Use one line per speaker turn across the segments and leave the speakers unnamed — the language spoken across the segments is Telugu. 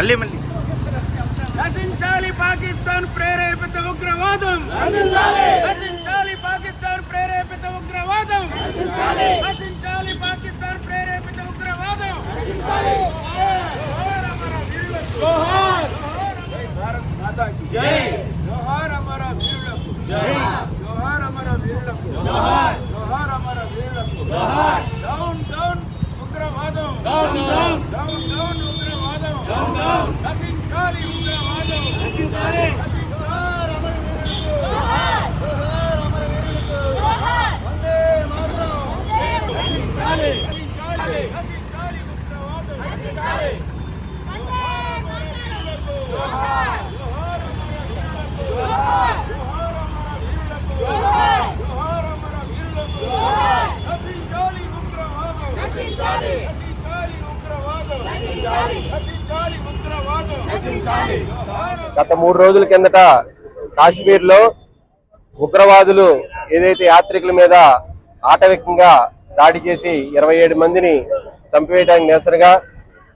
మళ్ళీ మళ్ళీ
నశించాలి పాకిస్తాన్ ప్రేరేపిత ఉగ్రవాదం నశించాలి పాకిస్తాన్ ప్రేరేపిత ఉగ్రవాదం నశించాలి పాకిస్తాన్ ప్రేరేపిత ఉగ్రవాదం జోహార్ అమర వీరులకు. భారత్ మాతాకి జోహార్ అమర వీరులకు జోహార్ అమర వీరులకు జోహార్ అమర వీరులకు డౌన్ డౌన్ ఉగ్రవాదం డౌన్ డౌన్ డౌన్ ఉగ్రవాదం
గత మూడు రోజుల కిందట కాశ్మీర్లో ఉగ్రవాదులు ఏదైతే యాత్రికుల మీద ఆటవికంగా దాడి చేసి ఇరవై ఏడు మందిని చంపివేయడానికి నిరసనగా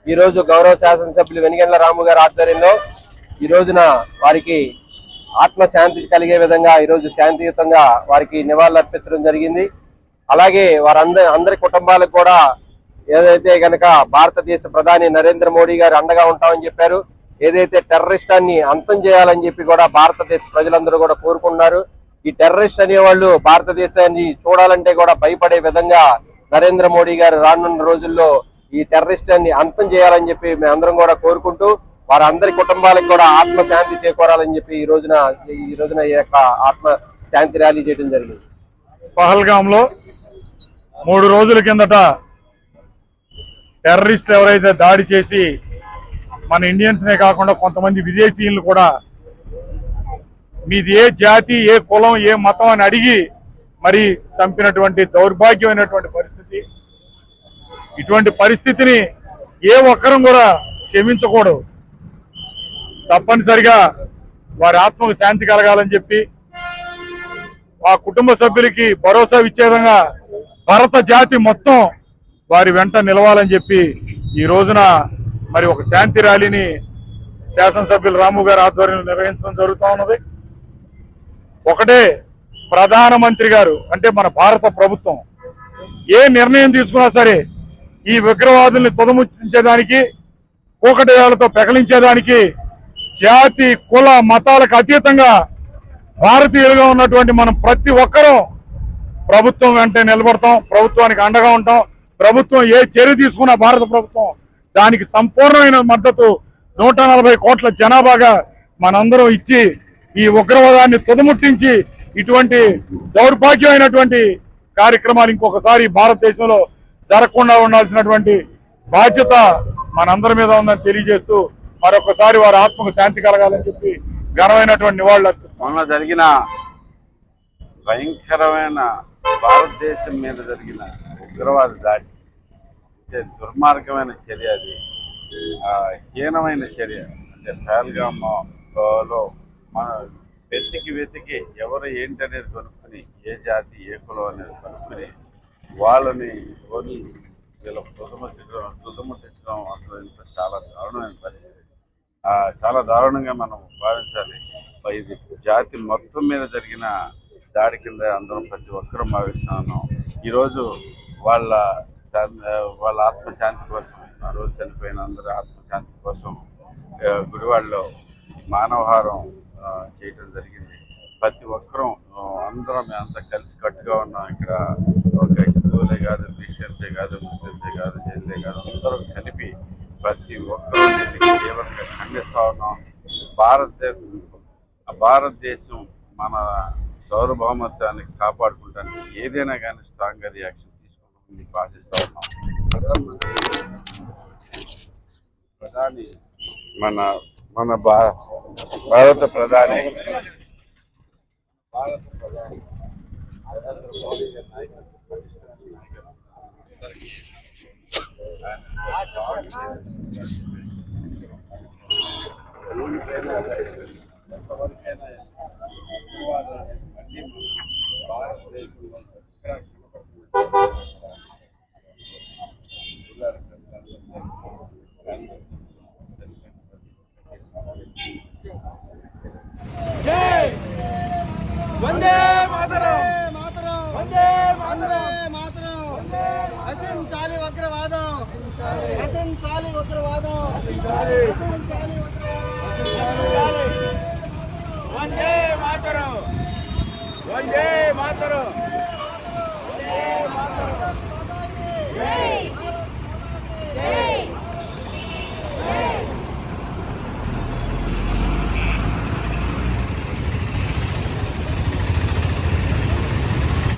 ఈ రోజు గౌరవ శాసనసభ్యులు వెనిగండ్ల రాము గారి ఆధ్వర్యంలో ఈ రోజున వారికి ఆత్మశాంతి కలిగే విధంగా ఈ రోజు శాంతియుతంగా వారికి నివాళులు అర్పించడం జరిగింది. అలాగే వారందరి అందరి కుటుంబాలకు కూడా ఏదైతే గనక భారతదేశ ప్రధాని నరేంద్ర మోడీ గారు అండగా ఉంటామని చెప్పారు ఏదైతే టెర్రరిస్టాన్ని అంతం చేయాలని చెప్పి కూడా భారతదేశ ప్రజలందరూ కూడా కోరుకుంటున్నారు. ఈ టెర్రరిస్ట్ అనేవాళ్ళు భారతదేశాన్ని చూడాలంటే కూడా భయపడే విధంగా నరేంద్ర మోడీ గారు రానున్న రోజుల్లో ఈ టెర్రరిస్టాన్ని అంతం చేయాలని చెప్పి మేమందరం కూడా కోరుకుంటూ వారందరి కుటుంబాలకు కూడా ఆత్మశాంతి చేకూరాలని చెప్పి ఈ రోజున ఈ రోజున ఈ యొక్క ఆత్మ శాంతి ర్యాలీ చేయడం జరిగింది.
పహల్గాంలో మూడు రోజుల కిందట టెర్రరిస్ట్ ఎవరైతే దాడి చేసి మన ఇండియన్స్నే కాకుండా కొంతమంది విదేశీయులు కూడా మీది ఏ జాతి ఏ కులం ఏ మతం అని అడిగి మరి చంపినటువంటి దౌర్భాగ్యమైనటువంటి పరిస్థితి. ఇటువంటి పరిస్థితిని ఏ ఒక్కరం కూడా క్షమించకూడదు. తప్పనిసరిగా వారి ఆత్మకు శాంతి కలగాలని చెప్పి ఆ కుటుంబ సభ్యులకి భరోసా ఇచ్చే విధంగా భరత జాతి మొత్తం వారి వెంట నిలవాలని చెప్పి ఈ రోజున మరి ఒక శాంతి ర్యాలీని శాసనసభ్యులు రాము గారి ఆధ్వర్యంలో నిర్వహించడం జరుగుతూ ఉన్నది. ఒకటే ప్రధానమంత్రి గారు అంటే మన భారత ప్రభుత్వం ఏ నిర్ణయం తీసుకున్నా సరే ఈ ఉగ్రవాదుల్ని తుదముచ్చేదానికి కూకటి పెకలించేదానికి జాతి కుల మతాలకు అతీతంగా భారతీయులుగా ఉన్నటువంటి మనం ప్రతి ఒక్కరూ ప్రభుత్వం వెంట నిలబడతాం ప్రభుత్వానికి అండగా ఉంటాం. ప్రభుత్వం ఏ చర్య తీసుకున్నా భారత ప్రభుత్వం దానికి సంపూర్ణమైన మద్దతు నూట నలభై కోట్ల జనాభాగా మనందరం ఇచ్చి ఈ ఉగ్రవాదాన్ని తుదముట్టించి ఇటువంటి దౌర్భాగ్యమైనటువంటి కార్యక్రమాలు ఇంకొకసారి భారతదేశంలో జరగకుండా ఉండాల్సినటువంటి బాధ్యత మనందరి మీద ఉందని తెలియజేస్తూ మరొకసారి వారి ఆత్మకు శాంతి కలగాలని చెప్పి ఘనమైనటువంటి నివాళులు అర్పిస్తాం
జరిగిన భయంకరమైన భారతదేశం మీద జరిగిన ఉగ్రవాద దాడి. అంటే దుర్మార్గమైన చర్య అది. ఆ, హీనమైన చర్య. అంటే పహల్గామ్లో మన వెతికి వెతికి ఎవరు ఏంటి అనేది కనుక్కుని ఏ జాతి ఏ కులం అనేది కనుక్కొని వాళ్ళని వదిలి వీళ్ళ తుదముచ్చడం తుదముట్టించడం అసలు ఇంత చాలా దారుణమైన పరిస్థితి. చాలా దారుణంగా మనం భావించాలి. ఇది జాతి మొత్తం మీద జరిగిన దాడి కింద అందరం ప్రతి ఒక్కరూ భావిస్తున్నాం ఈరోజు వాళ్ళ వాళ్ళ ఆత్మశాంతి కోసం ఆ రోజు చనిపోయిన అందరి ఆత్మశాంతి కోసం గుడివాడలో మానవహారం చేయటం జరిగింది. ప్రతి ఒక్కరూ అందరం మేమంతా కలిసి కట్టుగా ఉన్నాం. ఇక్కడ ఒక హిందువులే కాదు క్రిస్టియన్సే కాదు ముస్లింసే కాదు జైన్లే కాదు అందరం కలిపి ప్రతి ఒక్కరూ దీన్ని తీవ్రంగా ఖండిస్తా ఉన్నాం. భారతదేశం భారతదేశం మన సార్వభౌమత్వాన్ని కాపాడుకుంటానికి ఏదైనా కానీ స్ట్రాంగ్గా రియాక్షన్ తీసుకుంటామని మీకు ఆశిస్తా ఉన్నాం. ప్రధాని మన మన భారత ప్రధాని భారత ప్రధాని నరేంద్ర మోడీ గారి నాయకత్వం వందే మాతరం.
వందే మాతరం. హసించాలి వక్రవాదం. హసించాలి వక్రవాదం. హసించాలి వందే మాతరం. వందే మాతరం. వందే మాతరం.